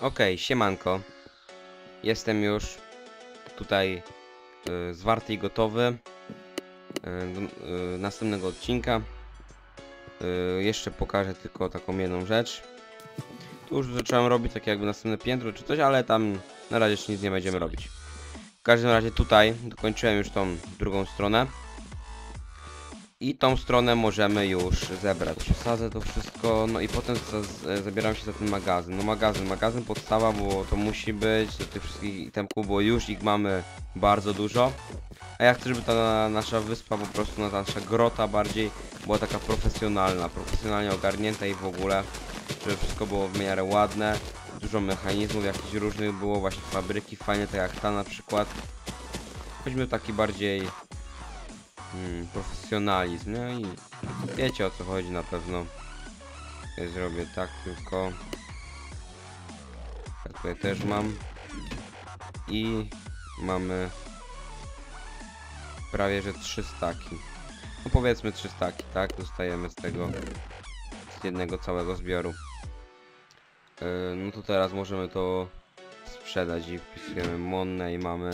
Okej, siemanko. Jestem już tutaj y, zwarty i gotowy y, do y, następnego odcinka. Y, jeszcze pokażę tylko taką jedną rzecz. Tu już zacząłem robić takie jakby następne piętro czy coś, ale tam na razie jeszcze nic nie będziemy robić. W każdym razie tutaj dokończyłem już tą drugą stronę. I tą stronę możemy już zebrać. Wsadzę to wszystko, no i potem z- zabieram się za ten magazyn. No magazyn, magazyn podstawa, bo to musi być do tych wszystkich itemków, bo już ich mamy bardzo dużo. A ja chcę, żeby ta nasza wyspa po prostu, na nasza grota bardziej była taka profesjonalna, profesjonalnie ogarnięta i w ogóle, żeby wszystko było w miarę ładne. Dużo mechanizmów jakichś różnych było, właśnie fabryki fajne, tak jak ta na przykład. Chodźmy taki bardziej mm, profesjonalizm, no i wiecie o co chodzi na pewno. Ja zrobię tak tylko. Ja tutaj też mam. I mamy prawie że trzy staki. No powiedzmy trzy staki, tak? Dostajemy z tego z jednego całego zbioru. Yy, no to teraz możemy to sprzedać i wpisujemy Monne i mamy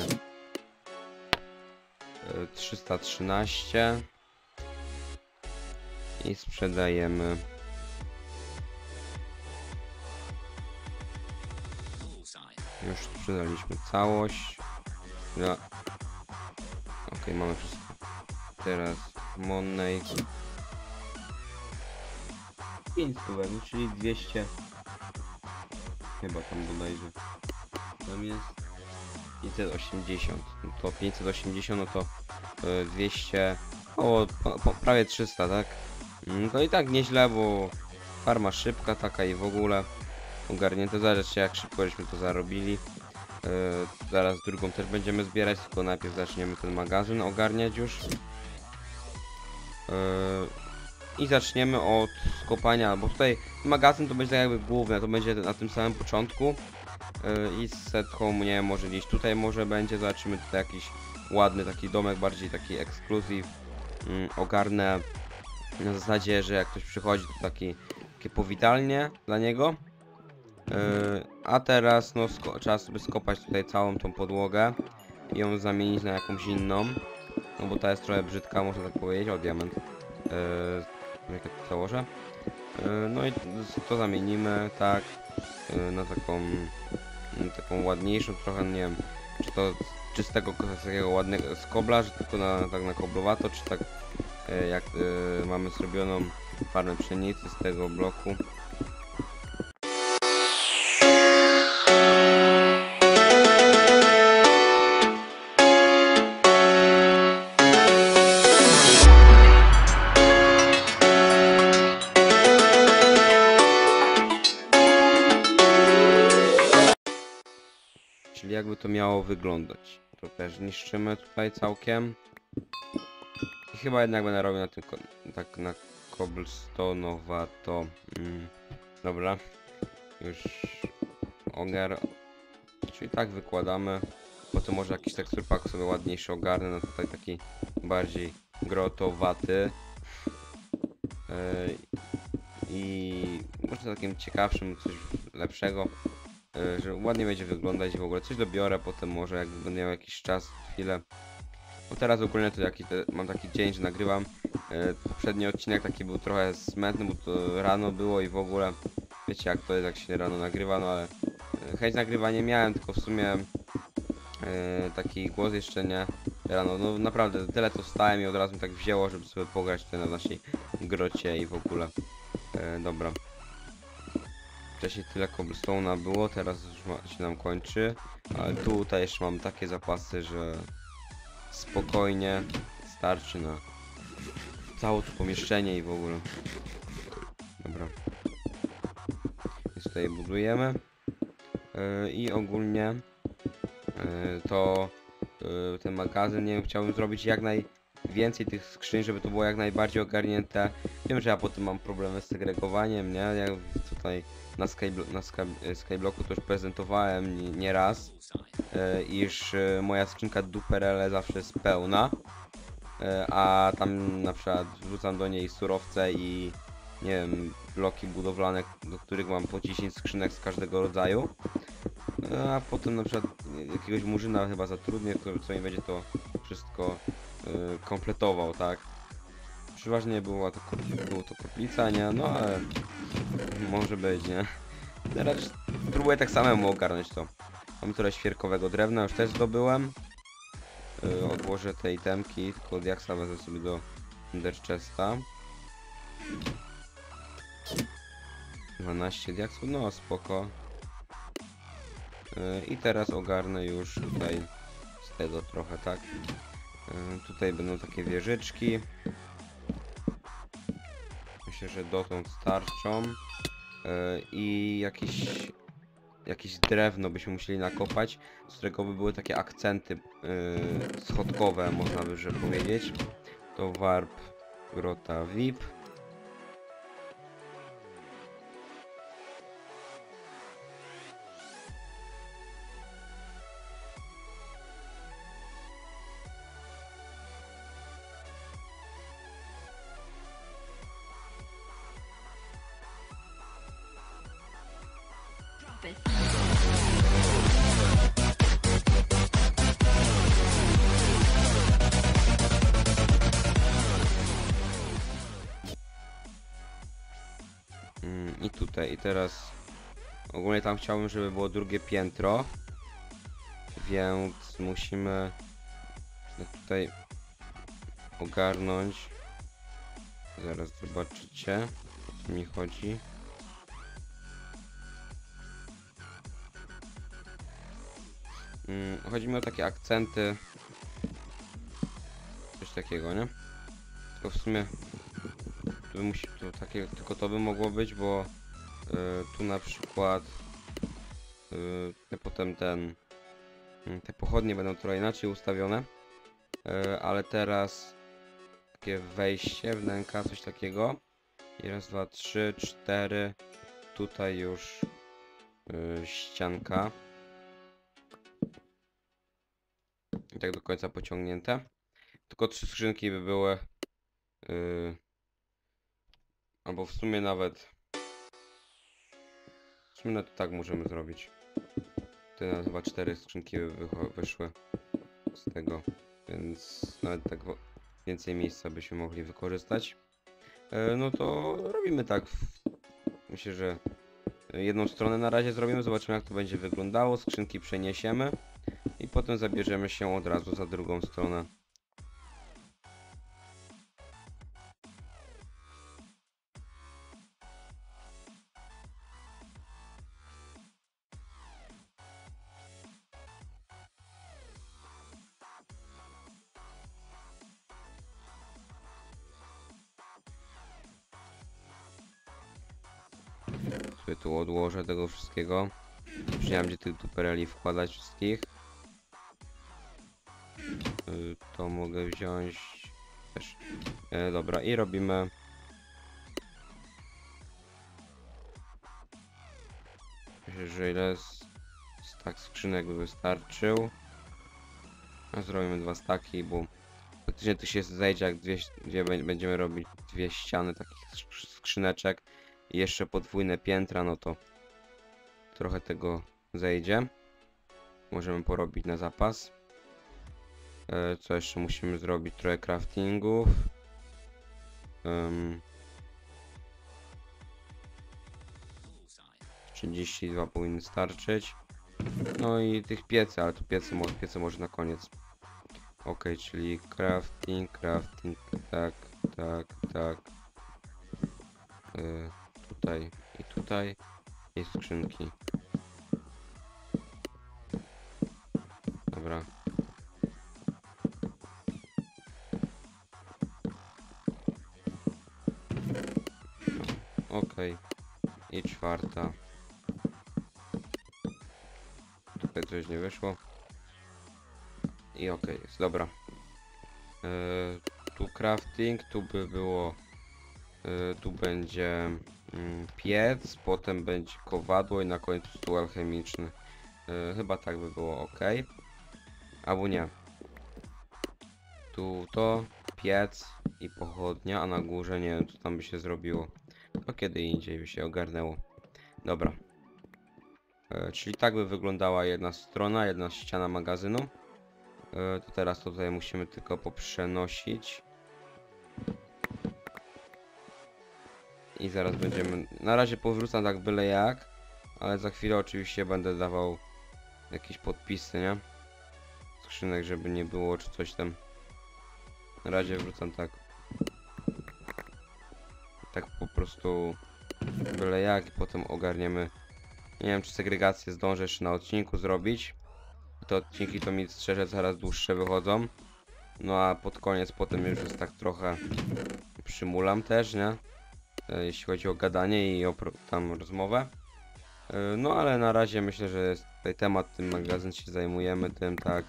313 i sprzedajemy. Już sprzedaliśmy całość. No. ok mamy wszystko. Teraz Money 5 stówek, no czyli 200 chyba tam bodajże. Tam jest 580 no to 580 no to e, 200 o po, po, prawie 300 tak? No to i tak nieźle bo farma szybka taka i w ogóle ogarnięte. Zobaczcie jak szybko żeśmy to zarobili. E, zaraz drugą też będziemy zbierać tylko najpierw zaczniemy ten magazyn ogarniać już. E, i zaczniemy od skopania, bo tutaj magazyn to będzie tak jakby główne, to będzie na tym samym początku. Yy, i z setką, nie może gdzieś tutaj może będzie, zobaczymy tutaj jakiś ładny taki domek, bardziej taki ekskluzyw, mm, ogarnę na zasadzie, że jak ktoś przychodzi to taki, takie powitalnie dla niego. Yy, a teraz no trzeba sobie skopać tutaj całą tą podłogę i ją zamienić na jakąś inną, no bo ta jest trochę brzydka, można tak powiedzieć, o diament. Yy, jak ja to założę. No i to zamienimy, tak, na taką taką ładniejszą trochę, nie wiem, czy to czystego takiego ładnego skobla, czy tylko na, tak na koblowato, czy tak e, jak e, mamy zrobioną farmę pszenicy z tego bloku. Czyli jakby to miało wyglądać. To też niszczymy tutaj całkiem. I chyba jednak będę robił na tym, tak na cobblestone'owato. Mm, dobra. Już ogar. Czyli tak wykładamy. Potem może jakiś tekstur pack sobie ładniejszy ogarnę. No tutaj taki bardziej grotowaty. Yy, I może takim ciekawszym, coś lepszego że ładnie będzie wyglądać w ogóle coś dobiorę potem może jak będę miał jakiś czas, chwilę. No teraz ogólnie to jaki mam taki dzień, że nagrywam. E, poprzedni odcinek taki był trochę smętny, bo to rano było i w ogóle wiecie jak to jest, jak się rano nagrywa, no ale e, chęć nagrywania miałem, tylko w sumie e, taki głos jeszcze nie rano. No naprawdę tyle to wstałem i od razu mi tak wzięło, żeby sobie pograć tutaj na naszej grocie i w ogóle. E, dobra. Wcześniej tyle cobblestone'a było, teraz już ma, się nam kończy. Ale tutaj jeszcze mam takie zapasy, że spokojnie starczy na całe to pomieszczenie i w ogóle. Dobra. Więc tutaj budujemy. Yy, I ogólnie yy, to yy, ten magazyn, nie wiem, chciałbym zrobić jak najwięcej tych skrzyń, żeby to było jak najbardziej ogarnięte. Wiem, że ja potem mam problemy z segregowaniem, nie? Jak tutaj na, skyblo na sky Skyblocku to już prezentowałem nie- nieraz, e, iż e, moja skrzynka duperele zawsze jest pełna, e, a tam na przykład wrzucam do niej surowce i nie wiem, bloki budowlane, do których mam po 10 skrzynek z każdego rodzaju. E, A potem na przykład jakiegoś murzyna chyba zatrudnię, który co mi będzie to wszystko y, kompletował, tak? Przeważnie była to, było to kotlica, nie? No ale może być, nie? Teraz próbuję tak samemu ogarnąć to. Mam trochę świerkowego drewna, już też zdobyłem. Y, odłożę te itemki, tylko diaksa wezmę sobie do Ender Chesta. 12 diaksów, no spoko. Y, I teraz ogarnę już tutaj z tego trochę, tak? Y, Tutaj będą takie wieżyczki. Myślę, że dotąd starczą. Y, I jakieś, jakieś drewno byśmy musieli nakopać, z którego by były takie akcenty schodkowe, można by że powiedzieć. To warp grota VIP. Teraz ogólnie tam chciałbym, żeby było drugie piętro, więc musimy tutaj ogarnąć. Zaraz zobaczycie, o co mi chodzi. Mm, chodzi mi o takie akcenty, coś takiego, nie? Tylko w sumie tu musi, to takie, tylko to by mogło być, bo tu na przykład te potem ten y, te pochodnie będą trochę inaczej ustawione, y, ale teraz takie wejście, wnęka, coś takiego. I raz, dwa, trzy, cztery. Tutaj już ścianka. I tak do końca pociągnięte. Tylko trzy skrzynki by były Albo w sumie nawet. Sumie nawet tak możemy zrobić. Tutaj nawet chyba cztery skrzynki wyszły z tego, więc nawet tak więcej miejsca byśmy mogli wykorzystać. E, no to robimy tak. Myślę, że jedną stronę na razie zrobimy, zobaczymy jak to będzie wyglądało. Skrzynki przeniesiemy i potem zabierzemy się od razu za drugą stronę. Tu odłożę tego wszystkiego. Nie wiem gdzie tych dupereli wkładać wszystkich. Y, To mogę wziąć też. E, dobra i robimy. Myślę, że ile stak skrzynek by wystarczył. A zrobimy dwa staki, bo faktycznie to się zejdzie jak dwie, dwie bę- będziemy robić dwie ściany takich skrzy- skrzyneczek jeszcze podwójne piętra, no to trochę tego zejdzie. Możemy porobić na zapas. E, co jeszcze musimy zrobić? Trochę craftingów. Um, 32 powinny starczyć. No i tych piecy, ale tu piecy, piece może na koniec. Ok, czyli crafting, crafting, tak, tak, tak. Y, tutaj i tutaj i skrzynki. Dobra. Okej. I czwarta. Tutaj coś nie wyszło. I okej, jest dobra. E, tu crafting, tu by było Y, tu będzie piec, potem będzie kowadło i na końcu stół alchemiczny. Y, chyba tak by było ok. Albo nie. Tu to, piec i pochodnia, a na górze nie wiem co tam by się zrobiło. to kiedy indziej by się ogarnęło. Dobra. E, czyli tak by wyglądała jedna strona, jedna ściana magazynu. E, to teraz tutaj musimy tylko poprzenosić. I zaraz będziemy... Na razie powrócam tak byle jak, ale za chwilę oczywiście będę dawał jakieś podpisy, nie? Skrzynek, żeby nie było, czy coś tam. Na razie wrzucam tak. Tak po prostu byle jak i potem ogarniemy. Nie wiem, czy segregację zdążę jeszcze na odcinku zrobić. Te odcinki to mi szczerze coraz dłuższe wychodzą. No a pod koniec potem już jest tak trochę przymulam też, nie? E, Jeśli chodzi o gadanie i o tam rozmowę. E, No ale na razie myślę, że jest tutaj temat, tym magazyn się zajmujemy tym, tak.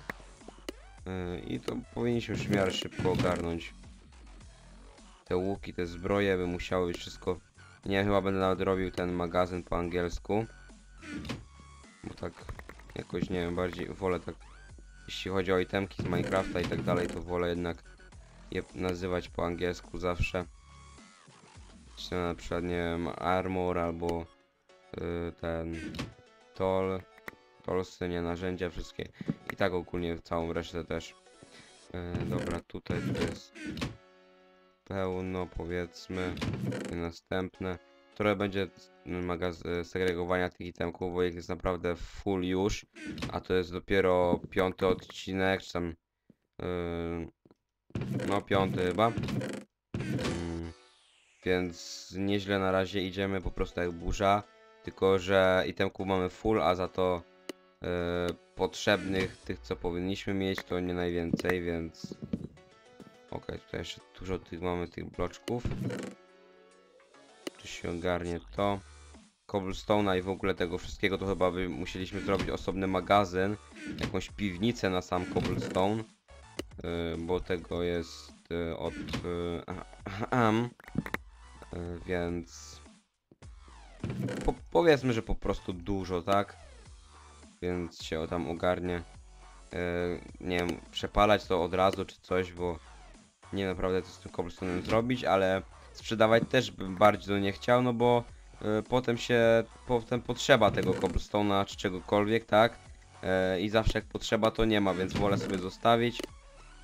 E, I to powinniśmy już w miarę szybko ogarnąć. Te łuki, te zbroje by musiały być wszystko... Nie, chyba będę nawet robił ten magazyn po angielsku. Bo tak jakoś, nie wiem, bardziej wolę tak... Jeśli chodzi o itemki z Minecrafta i tak dalej, to wolę jednak je nazywać po angielsku zawsze. Czy na przykład, nie wiem, armor albo y, ten tol, tolsy, nie narzędzia wszystkie. I tak ogólnie całą resztę też. Y, dobra, tutaj to jest pełno, powiedzmy. I następne. Które będzie magaz segregowania tych itemków, bo ich jest naprawdę full już. A to jest dopiero piąty odcinek, czy tam... y, no, piąty chyba. Więc nieźle na razie idziemy po prostu jak burza. Tylko, że itemków mamy full, a za to e, potrzebnych, tych co powinniśmy mieć, to nie najwięcej, więc... Okej, tutaj jeszcze dużo tych mamy tych bloczków. Tu się ogarnie to. Cobblestone'a i w ogóle tego wszystkiego to chyba by musieliśmy zrobić osobny magazyn. Jakąś piwnicę na sam cobblestone. e, bo tego jest e, od... E, więc po, powiedzmy, że po prostu dużo, tak? Więc się tam ogarnie. E, nie wiem, przepalać to od razu czy coś, bo nie wiem naprawdę co z tym cobblestone'em zrobić, ale sprzedawać też bym bardziej to nie chciał, no bo e, potem się, potem potrzeba tego cobblestone'a czy czegokolwiek, tak? I zawsze jak potrzeba to nie ma, więc wolę sobie zostawić.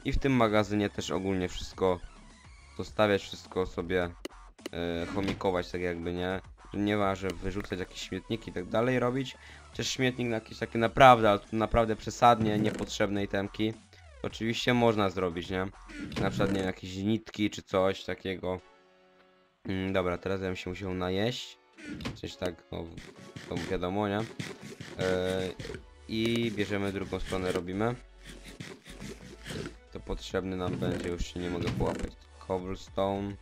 I w tym magazynie też ogólnie wszystko zostawiać, wszystko sobie e, chomikować tak jakby, nie? Nie że wyrzucać jakieś śmietniki i tak dalej robić. Chociaż śmietnik na jakieś takie naprawdę, ale naprawdę przesadnie niepotrzebne itemki. Oczywiście można zrobić, nie? Na przykład, nie jakieś nitki czy coś takiego. Mm, dobra, teraz ja bym się musiał najeść. Coś tak, no, to wiadomo, nie? E, I bierzemy drugą stronę, robimy. To potrzebny nam będzie, już się nie mogę połapać. Cobblestone.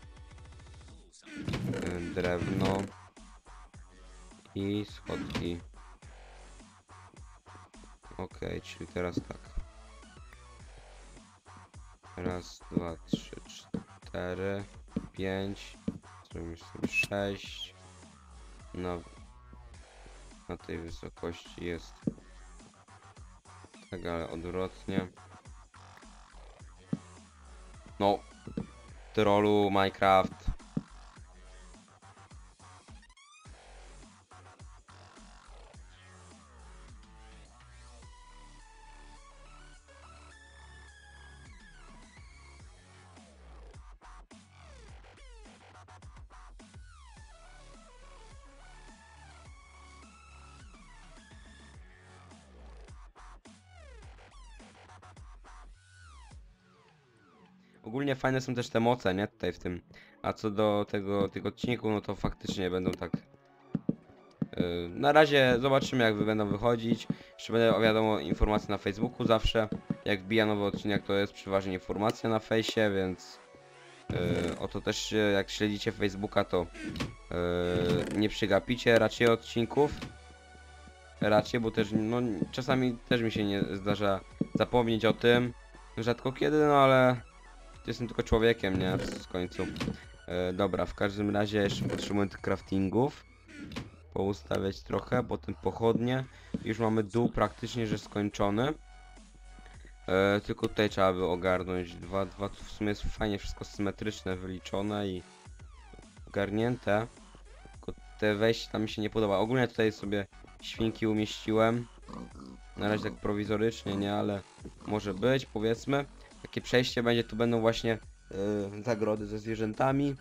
Drewno. I schodki. Okej, czyli teraz tak. Raz, dwa, trzy, cztery, pięć. Zrobimy sobie sześć. Na, na tej wysokości jest tak, ale odwrotnie. No, trollu Minecraft. Ogólnie fajne są też te moce, nie? Tutaj w tym. A co do tego, tych odcinków, no to faktycznie będą tak... Yy, na razie zobaczymy jak wy będą wychodzić. Jeszcze będę wiadomo informacje na Facebooku zawsze. Jak wbija nowy odcinek to jest przeważnie informacja na fejsie, więc... Yy, o to też jak śledzicie Facebooka to yy, nie przegapicie raczej odcinków. Raczej, bo też no czasami też mi się nie zdarza zapomnieć o tym. Rzadko kiedy, no ale jestem tylko człowiekiem, nie? W końcu. E, dobra, w każdym razie jeszcze potrzebuję tych craftingów. Poustawiać trochę, potem pochodnie. Już mamy dół praktycznie, że skończony. E, tylko tutaj trzeba by ogarnąć dwa, dwa, tu w sumie jest fajnie wszystko symetryczne, wyliczone i ogarnięte. te wejście tam mi się nie podoba. Ogólnie tutaj sobie świnki umieściłem. Na razie tak prowizorycznie, nie, ale może być, powiedzmy. Takie przejście będzie, tu będą właśnie y, zagrody ze zwierzętami.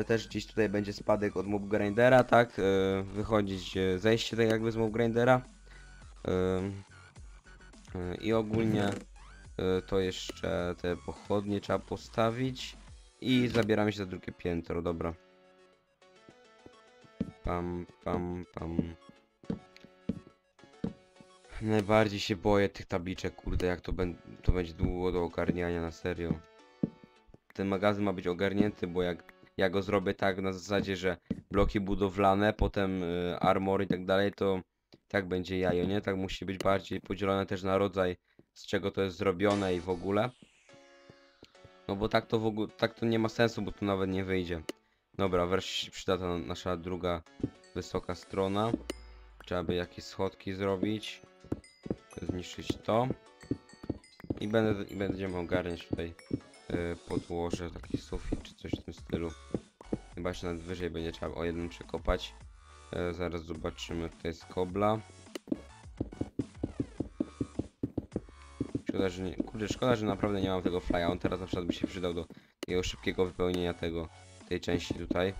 Y, też gdzieś tutaj będzie spadek od mob grindera, tak? Y, wychodzić zejście tak jakby z mob grindera. I ogólnie to jeszcze te pochodnie trzeba postawić. I zabieramy się za drugie piętro, dobra. Pam, pam, pam. Najbardziej się boję tych tabliczek, kurde, jak to, to będzie długo do ogarniania, na serio. Ten magazyn ma być ogarnięty, bo jak ja go zrobię tak na zasadzie, że bloki budowlane, potem y, armor i tak dalej, to tak będzie jajo, nie? Tak musi być bardziej podzielone też na rodzaj, z czego to jest zrobione i w ogóle. No bo tak to w ogóle, tak to nie ma sensu, bo to nawet nie wyjdzie. Dobra, wreszcie przyda ta nasza druga wysoka strona. Trzeba by jakieś schodki zrobić. Zniszczyć to. I, będę, i będziemy ogarniać tutaj y, podłoże, taki sufit czy coś w tym stylu. Chyba się nawet wyżej będzie trzeba o jednym przekopać. E, zaraz zobaczymy, tutaj jest kobla. Szkoda, że nie, kurde, szkoda, że naprawdę nie mam tego flya. On teraz na przykład by się przydał do takiego szybkiego wypełnienia tego, tej części tutaj.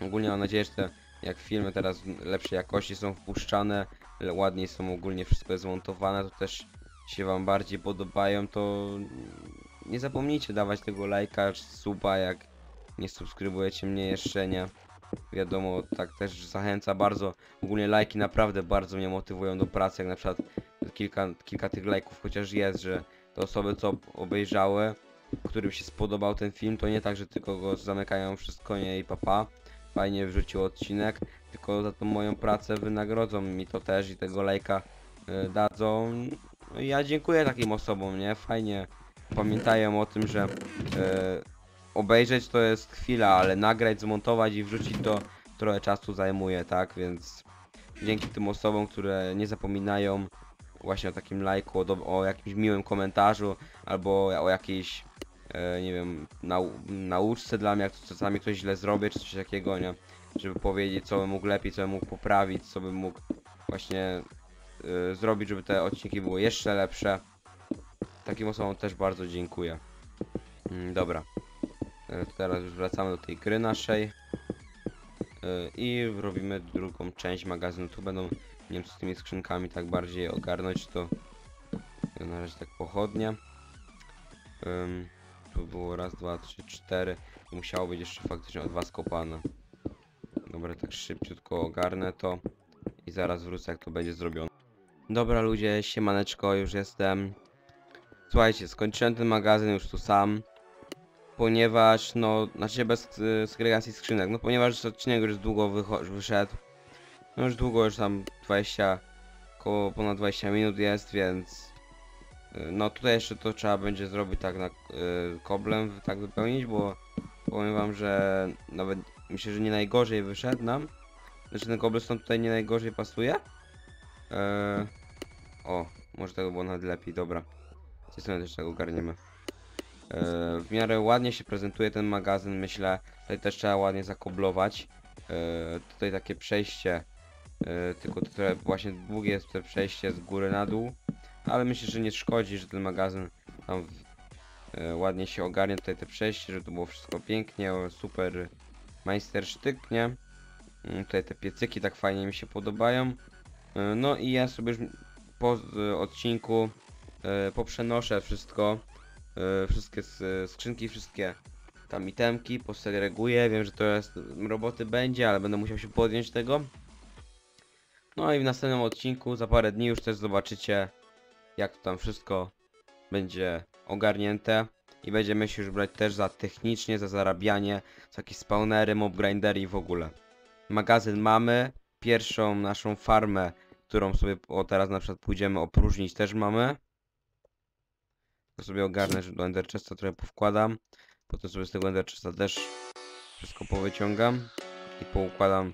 Ogólnie mam nadzieję, że jak filmy teraz lepszej jakości są wpuszczane, ładniej są ogólnie wszystko zmontowane, to też się wam bardziej podobają, to nie zapomnijcie dawać tego lajka czy suba, jak nie subskrybujecie mnie jeszcze, nie. Wiadomo, tak też zachęca bardzo. Ogólnie lajki naprawdę bardzo mnie motywują do pracy, jak na przykład kilka, kilka tych lajków chociaż jest, że te osoby co obejrzały, którym się spodobał ten film, to nie tak, że tylko go zamykają wszystko nie i papa. Fajnie wrzucił odcinek, tylko za tą moją pracę wynagrodzą mi to też i tego lajka y, dadzą. No ja dziękuję takim osobom, nie? Fajnie pamiętają o tym, że y, obejrzeć to jest chwila, ale nagrać, zmontować i wrzucić to trochę czasu zajmuje, tak? Więc dzięki tym osobom, które nie zapominają właśnie o takim lajku, o, o jakimś miłym komentarzu albo o jakiejś nie wiem, nau nauczce dla mnie, jak czasami ktoś źle zrobię, czy coś takiego, nie? Żeby powiedzieć, co bym mógł lepiej, co bym mógł poprawić, co bym mógł właśnie e, zrobić, żeby te odcinki były jeszcze lepsze. Takim osobom też bardzo dziękuję. Mm, dobra. E, teraz już wracamy do tej gry naszej. E, I robimy drugą część magazynu. Tu będą, nie wiem, z tymi skrzynkami tak bardziej ogarnąć, to na razie tak pochodnie. Tu było raz, dwa, trzy, cztery. Musiało być jeszcze faktycznie o dwa skopane. Dobra, tak szybciutko ogarnę to i zaraz wrócę jak to będzie zrobione. Dobra ludzie, siemaneczko, już jestem. Słuchajcie, skończyłem ten magazyn już tu sam. Ponieważ, no, znaczy bez y, segregacji skrzynek, no ponieważ odcinek już długo wyszedł. No już długo, już tam 20, około ponad 20 minut jest, więc No tutaj jeszcze to trzeba będzie zrobić tak na y, koblem, tak wypełnić, bo powiem wam, że nawet myślę, że nie najgorzej wyszedł nam. Znaczy ten cobblestone tutaj nie najgorzej pasuje. Eee, o, może tego było nawet lepiej, dobra. Z też tego ogarniemy. Eee, w miarę ładnie się prezentuje ten magazyn, myślę. Tutaj też trzeba ładnie zakoblować. Eee, tutaj takie przejście, tylko trochę właśnie długie jest to przejście z góry na dół ale myślę, że nie szkodzi, że ten magazyn tam w, e, ładnie się ogarnia tutaj te przejście, żeby to było wszystko pięknie, super majstersztyk, nie? Mm, Tutaj te piecyki tak fajnie mi się podobają. E, No i ja sobie już po e, odcinku e, poprzenoszę wszystko, e, wszystkie skrzynki, wszystkie tam itemki, posegreguję. Wiem, że to jest roboty będzie, ale będę musiał się podjąć tego. No i w następnym odcinku za parę dni już też zobaczycie jak to tam wszystko będzie ogarnięte i będziemy się już brać też za technicznie, za zarabianie, za jakieś spawnery, mob grindery i w ogóle. Magazyn mamy, pierwszą naszą farmę, którą sobie o teraz na przykład pójdziemy opróżnić też mamy. To sobie ogarnę, że do Ender Chesta trochę powkładam. Potem sobie z tego Ender Chesta też wszystko powyciągam i poukładam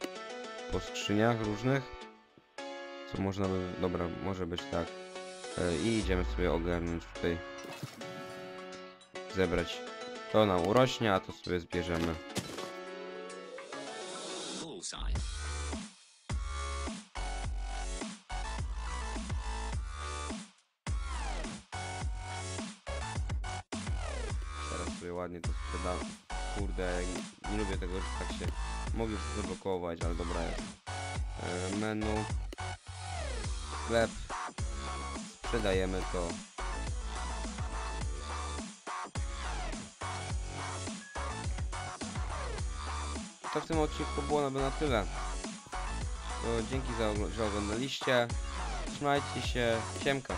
po skrzyniach różnych. Co można by... Dobra, może być tak. E, I idziemy sobie ogarnąć tutaj. Zebrać. To nam urośnie, a to sobie zbierzemy. Teraz sobie ładnie to sprzedam. Kurde, nie, nie lubię tego, że tak się mogę zablokować, ale dobra jest. E, menu. Sklep. Sprzedajemy to. To w tym odcinku było na tyle. To dzięki za, że oglądaliście. Trzymajcie się. Siemka.